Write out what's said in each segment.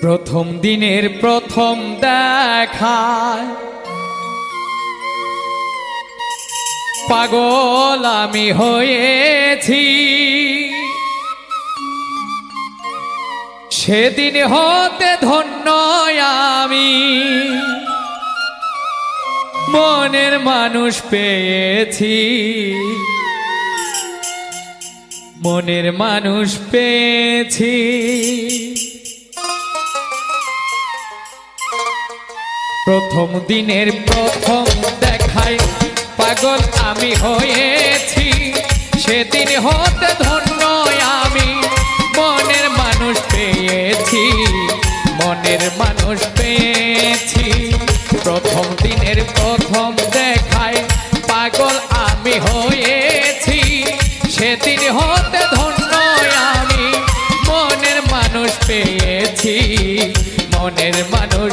প্রথম দিনের প্রথম দেখায়। পাগল আমি হয়েছি। সেদিন হতে ধন্য আমি। মনের মানুষ পেয়েছি। মনের মানুষ পেয়েছি। প্রথম দিনের প্রথম দেখায় পাগল আমি হয়েছি। সেদিন হতে ধন্য আমি, মনের মানুষ পেয়েছি, মনের মানুষ পেয়েছি। প্রথম দিনের প্রথম দেখায় পাগল আমি হয়েছি, সেদিন হতে ধন্য আমি, মনের মানুষ পেয়েছি, মনের মানুষ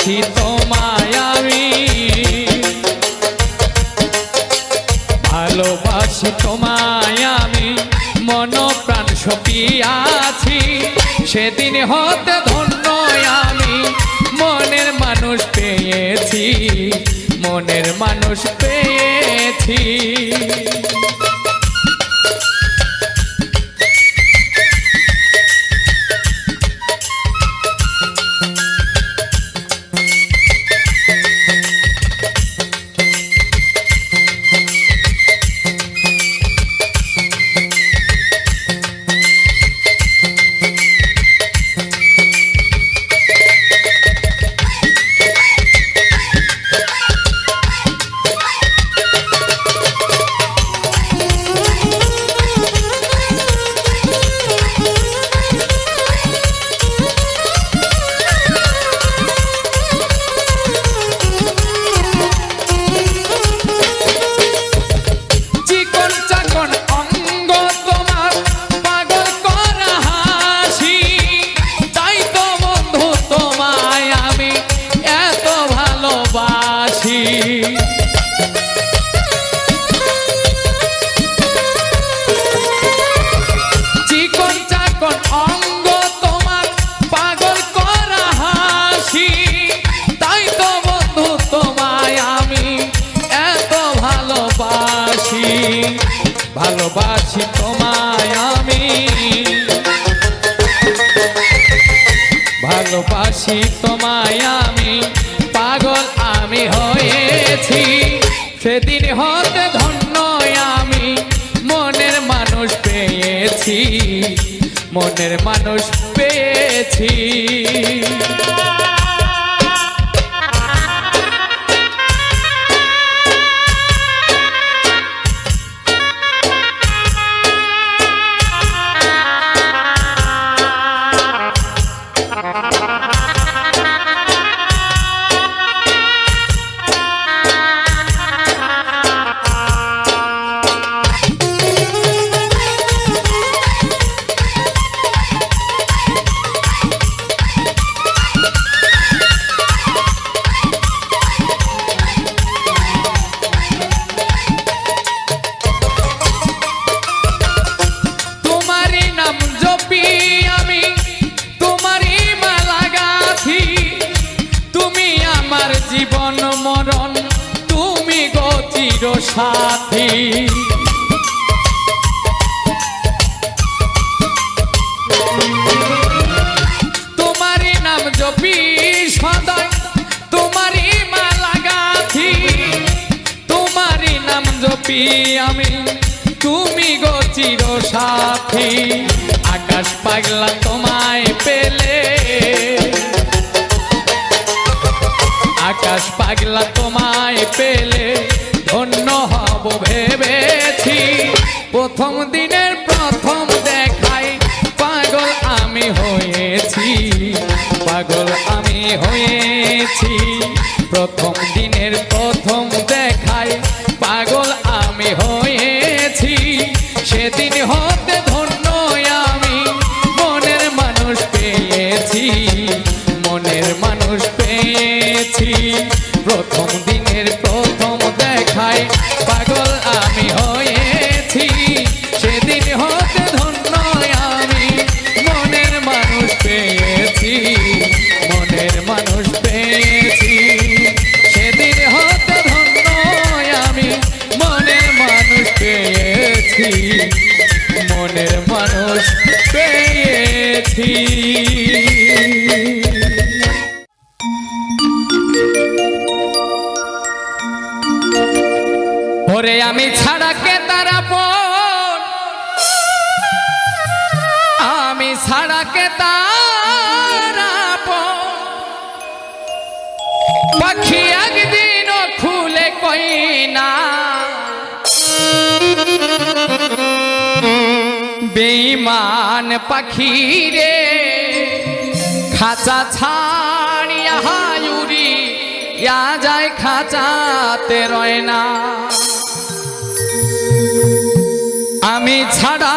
ভালোবাসি তোমায় আমি। ভালোবাসি তোমায় আমি মন প্রাণ সপিয়াছি সেদিন হতে ধন্য আমি, মনের মানুষ পেয়েছি, মনের মানুষ পেয়েছি। অঙ্গ তোমার পাগল তোমায় আমি এত ভালোবাসি। ভালোবাসি তোমায় আমি। পাগল আমি হয়েছি। সেদিন হতে মনের মানুষ পেয়েছি। পাগলা তোমায় পেলে। আকাশ পাগলা তোমায় পেলে, ধন্য হব ভেবেছি। প্রথম দিনের প্রথম দেখাই পাগল আমি হয়েছি, পাগল আমি হয়েছি। প্রথম পেয়েছি মনের মানুষ পেয়েছি। বেইমান পাখি রে খাঁচা ছাড়িয়া হায়ুরি ইয়া যায় খাঁচাতে রয় না। আমি ছাড়া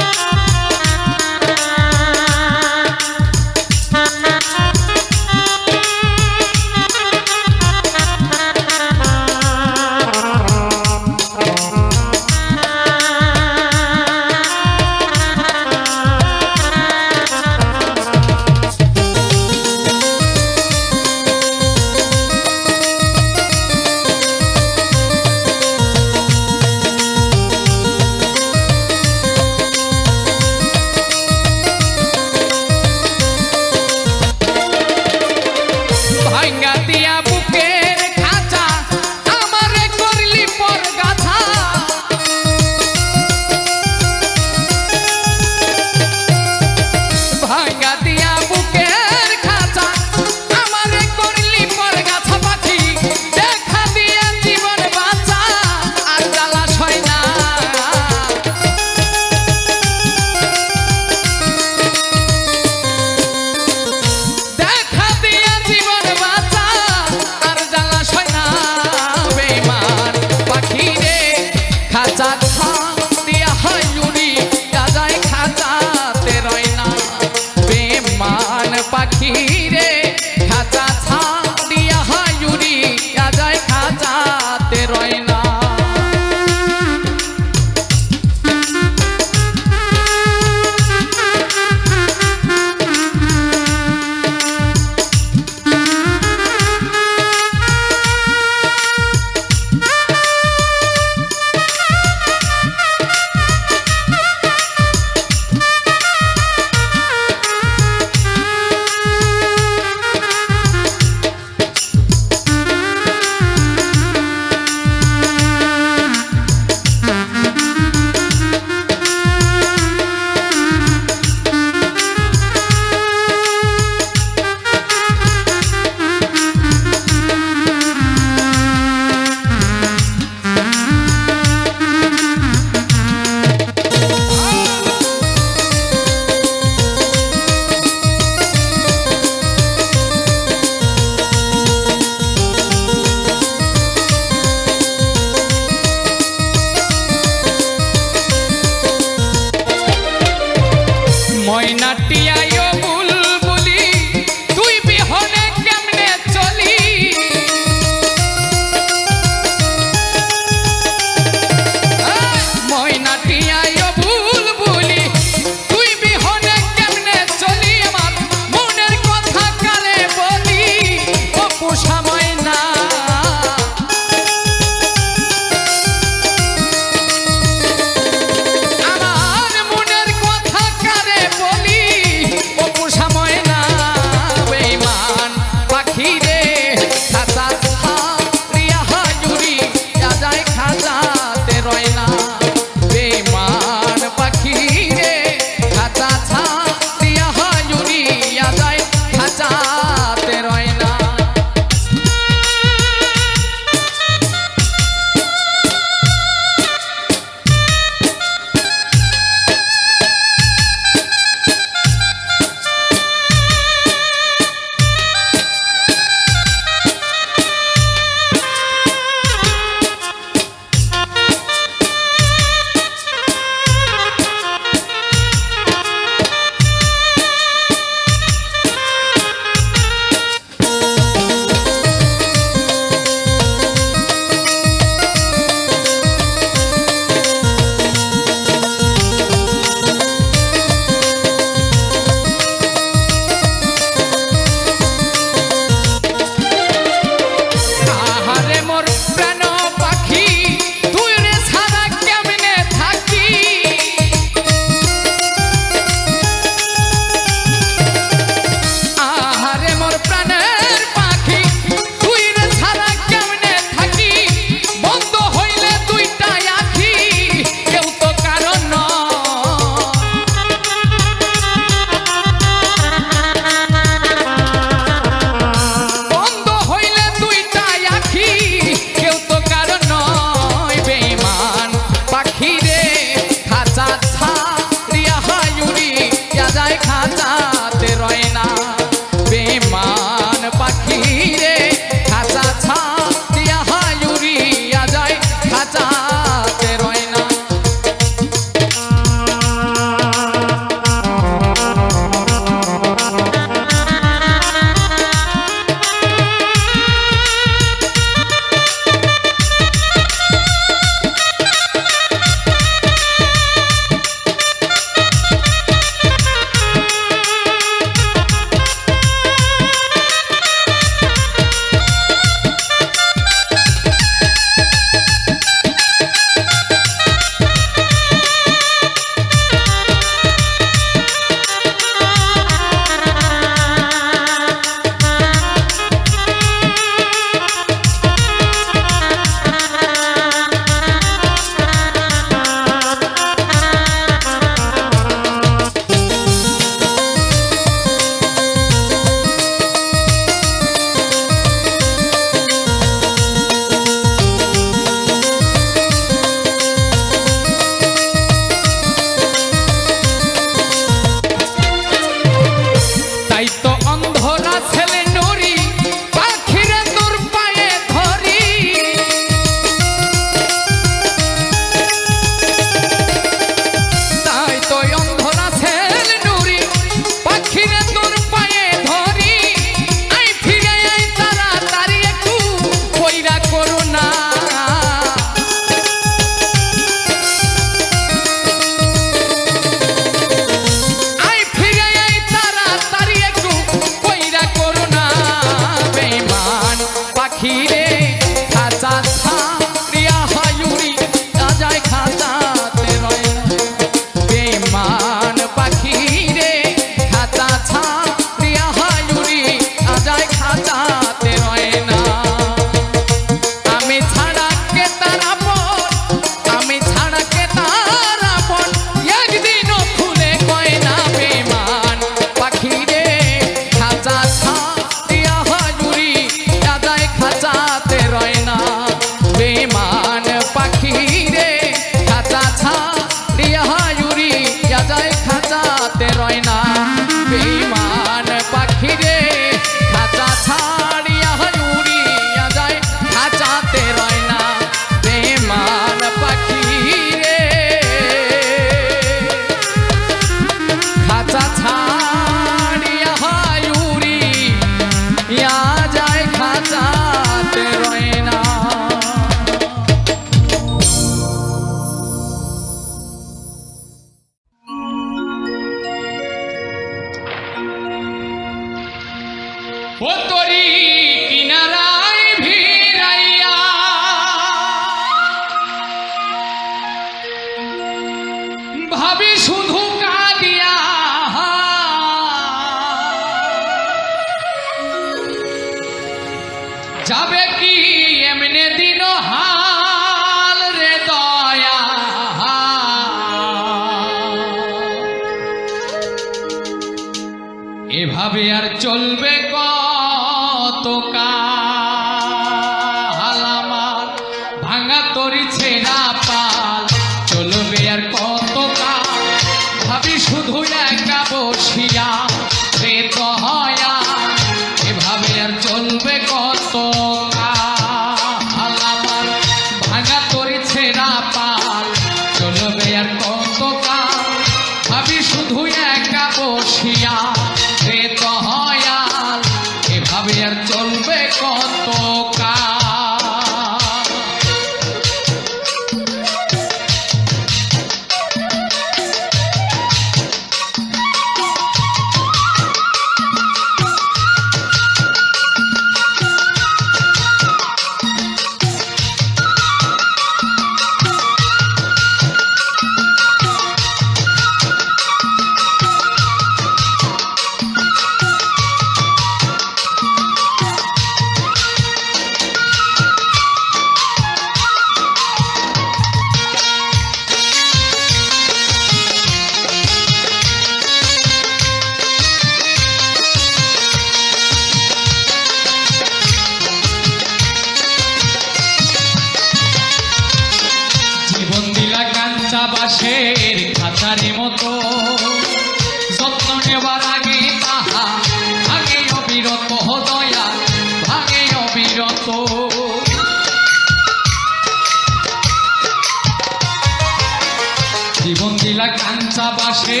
বাসে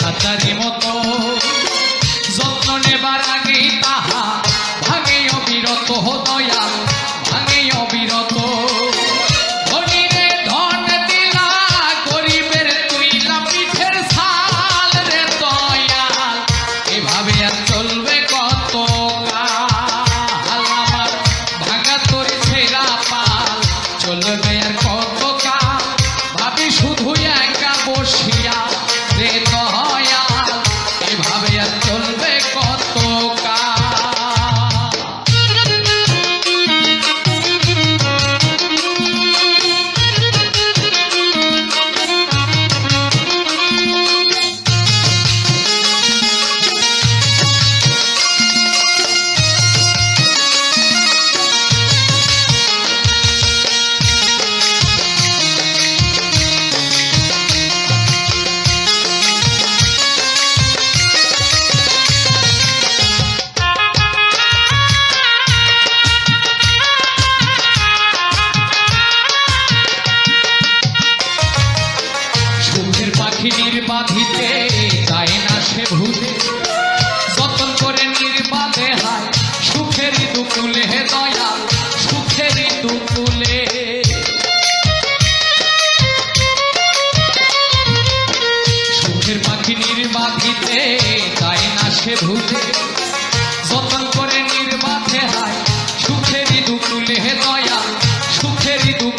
খাতারি মতো। যত্ন নেবার আগে তাহা ভাঙে বিরত দয়াল।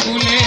কুলে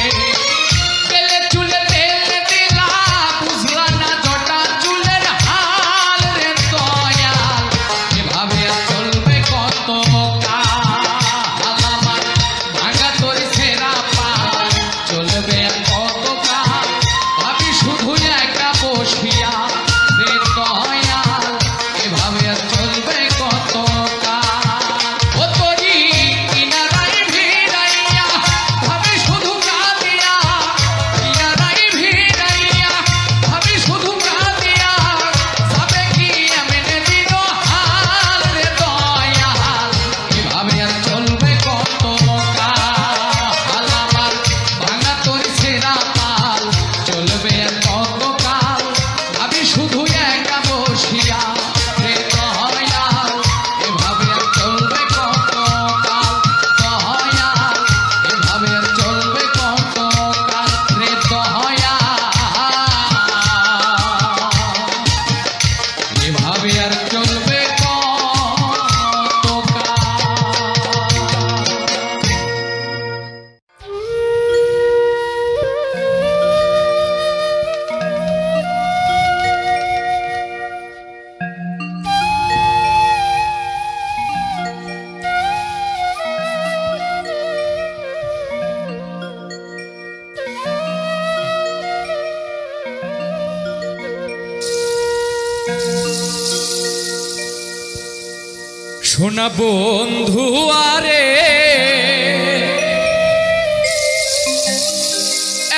না বন্ধু আরে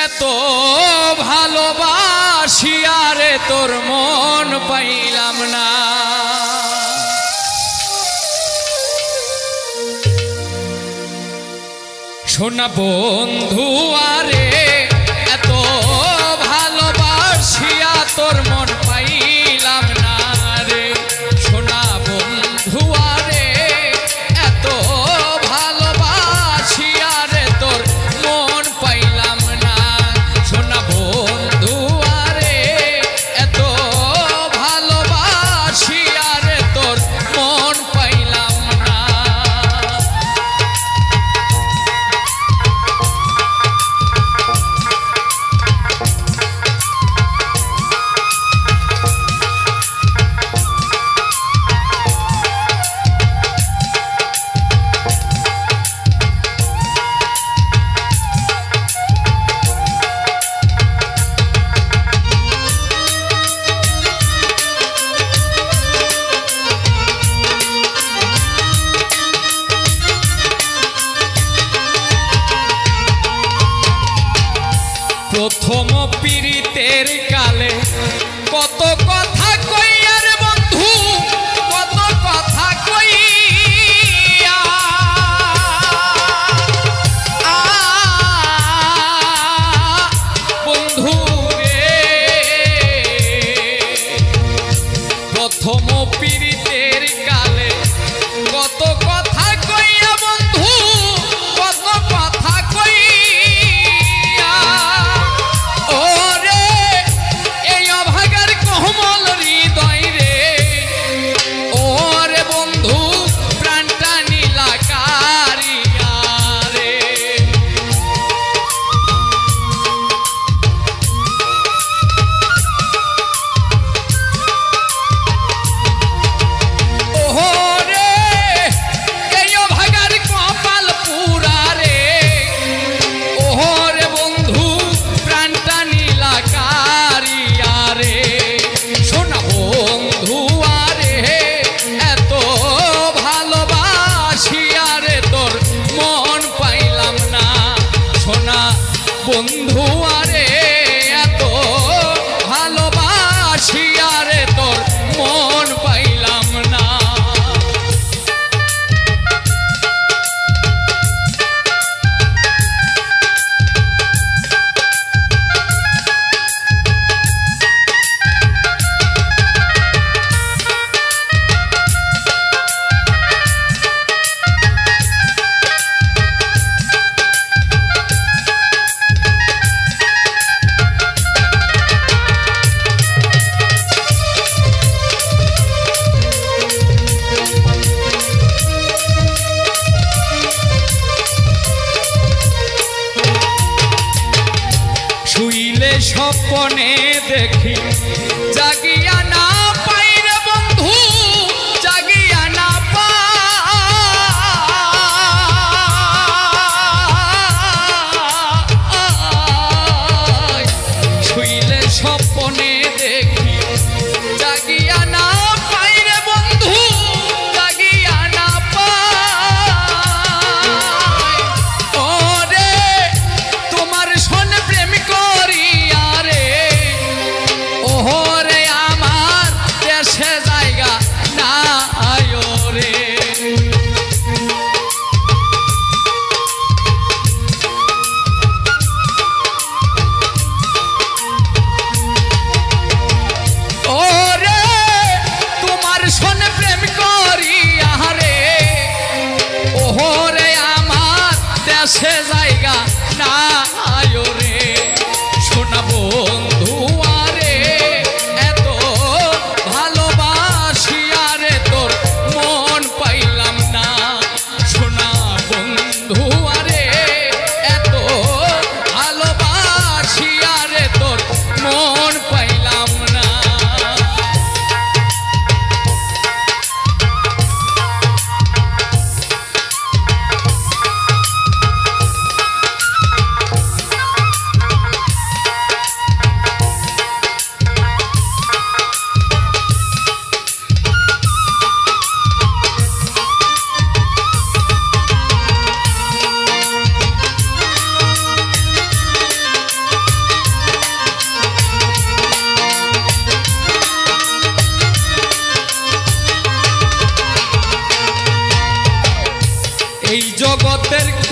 এত ভালোবাসি আরে তোর মন পাইলাম না। শোনা বন্ধু আরে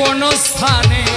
কোন স্থানে